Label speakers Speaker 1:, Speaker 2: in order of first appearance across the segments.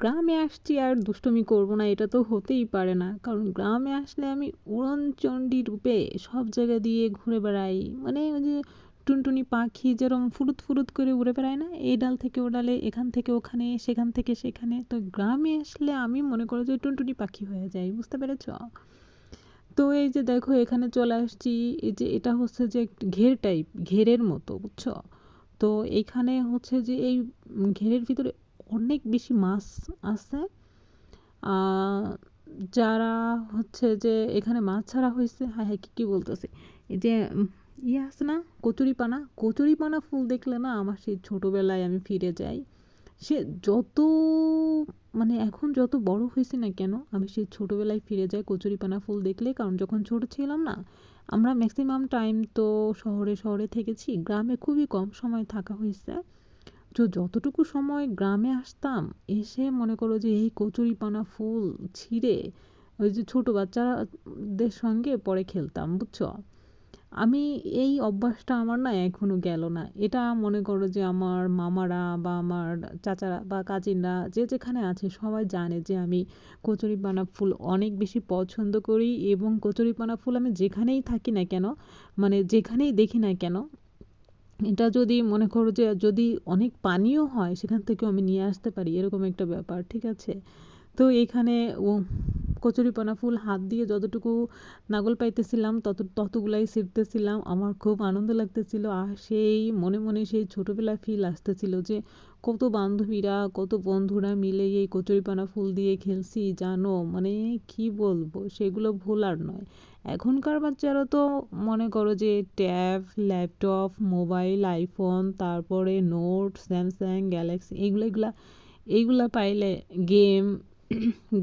Speaker 1: গ্রামে আসছি আর দুষ্টুমি করব না, এটা তো হতেই পারে না। কারণ গ্রামে আসলে আমি উড়নচণ্ডী রূপে সব জায়গা দিয়ে ঘুরে বেড়াই। মানে ওই যে টুনটুনি পাখি যেরকম ফুরুত ফুরুত করে উড়ে বেড়ায় না, এই ডাল থেকে ও ডালে, এখান থেকে ওখানে, সেখান থেকে সেখানে। তো গ্রামে আসলে আমি মনে করো যে টুনটুনি পাখি হয়ে যাই, বুঝতে পেরেছ? তো এই যে দেখো এখানে চলে আসছি, এই যে এটা হচ্ছে যে ঘের টাইপ ঘেরের মতো, বুঝছ? তো এইখানে হচ্ছে যে এই ঘেরের ভিতরে অনেক বেশি মাছ আছে। যারা হচ্ছে যে এখানে মাছ ছাড়া হয়েছে হ্যাঁ হ্যাঁ কী কী বলতেছে? এই যে ইয়ে আছে না? কচুরিপানা। কচুরিপানা ফুল দেখলে না আমার সেই ছোটোবেলায় আমি ফিরে যাই। সে যত মানে এখন যত বড় হয়েছি না কেন, আমি সেই ছোটোবেলায় ফিরে যাই কচুরিপানা ফুল দেখলে। কারণ যখন ছোট ছিলাম না, আমরা ম্যাক্সিমাম টাইম তো শহরে শহরে থেকেছি, গ্রামে খুবই কম সময় থাকা হয়েছে। তো যতটুকু সময় গ্রামে আসতাম, এসে মনে করো যে এই কচুরিপানা ফুল ছিঁড়ে ওই যে ছোটো বাচ্চাদের সঙ্গে পরে খেলতাম, বুঝছ? আমি এই অভ্যাসটা আমার না এখনও গেল না। এটা মনে করো যে আমার মামারা বা আমার চাচারা বা কাজিনরা যে যেখানে আছে সবাই জানে যে আমি কচুরিপানা ফুল অনেক বেশি পছন্দ করি এবং কচুরিপানা ফুল আমি যেখানেই থাকি না কেন মানে যেখানেই দেখি না কেন এটা যদি মনে করো যে যদি অনেক পানীয় হয়, সেখান থেকেও আমি নিয়ে আসতে পারি, এরকম একটা ব্যাপার, ঠিক আছে? তো এখানে ও কচুরিপানা ফুল, হাত দিয়ে যতটুকু নাগল পাইতেছিলাম, তত, ততগুলাই ছিঁড়তেছিলাম। আমার খুব আনন্দ লাগতেছিল আর সেই মনে মনে সেই ছোটোবেলা ফিল আসতেছিল যে কত বান্ধবীরা, কত বন্ধুরা মিলে এই কচুরিপানা ফুল দিয়ে খেলছি, জানো? মানে কি বলব? সেগুলো ভোলার নয়। এখনকার বাচ্চারা তো মনে করো যে ট্যাব, ল্যাপটপ, মোবাইল, আইফোন, তারপরে নোট স্যামসাং, গ্যালাক্সি এইগুলো এগুলা এইগুলা পাইলে গেম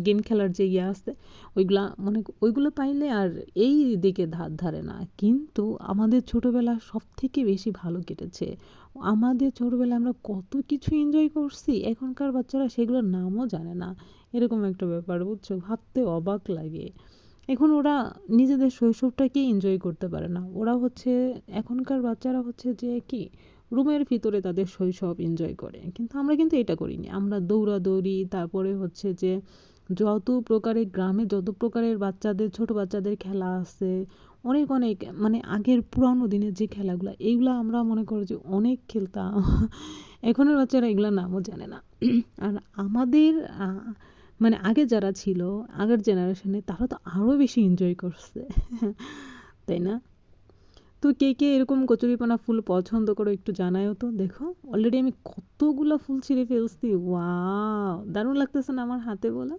Speaker 1: গেম খেলার যে ইয়ে আছে, ওইগুলা, মনে ওইগুলো পাইলে আর এই দিকে ধার ধারে না। কিন্তু আমাদের ছোটোবেলা সব থেকে বেশি ভালো কেটেছে। আমাদের ছোটোবেলায় আমরা কত কিছু এনজয় করছি, এখনকার বাচ্চারা সেগুলোর নামও জানে না। এরকম একটা ব্যাপার, বুঝছ? ভাবতে অবাক লাগে। এখন ওরা নিজেদের শৈশবটাকে এনজয় করতে পারে না। ওরা হচ্ছে, এখনকার বাচ্চারা হচ্ছে যে কি রুমের ভিতরে তাদের শৈশব এনজয় করে। কিন্তু আমরা কিন্তু এটা করিনি। আমরা দৌড়াদৌড়ি, তারপরে হচ্ছে যে যত প্রকারের গ্রামে যত প্রকারের বাচ্চাদের, ছোট বাচ্চাদের খেলা আছে, অনেক অনেক মানে আগের পুরানো দিনের যে খেলাগুলো, এইগুলো আমরা মনে করি যে অনেক খেলতাম। এখনের বাচ্চারা এগুলো নামও জানে না। আর আমাদের মানে আগে যারা ছিল, আগের জেনারেশনে তারা তো আরও বেশি এনজয় করছে। তাই না? তো কে কে এরকম কচুরিপানা ফুল পছন্দ করো একটু জানায়ও তো। দেখো অলরেডি আমি কতগুলো ফুল ছিঁড়ে ফেলছি। ওয়া দারুণ লাগতেছে না আমার হাতে বলো?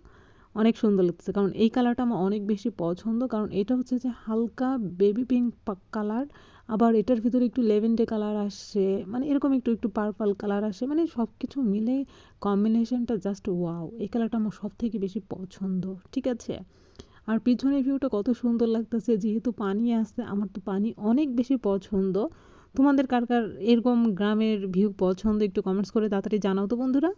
Speaker 1: অনেক সুন্দর লাগতেছে, কারণ এই কালারটা আমার অনেক বেশি পছন্দ। কারণ এটা হচ্ছে যে হালকা বেবি পিঙ্ক কালার আবার এটার ভিতরে একটু লেভেন্ডে কালার আসছে মানে এরকম একটু একটু পার্পল কালার আসে মানে সব কিছু মিলে কম্বিনেশনটা জাস্ট ওয়াও। এই কালারটা আমার সব থেকে বেশি পছন্দ, ঠিক আছে? আর পিছনের ভিউটা কত সুন্দর লাগতেছে, যেহেতু পানি আসছে আমার তো পানি অনেক বেশি পছন্দ। তোমাদের কার কার এরকম গ্রামের ভিউ পছন্দ, একটু কমেন্টস করে তাড়াতাড়ি জানাও তো বন্ধুরা।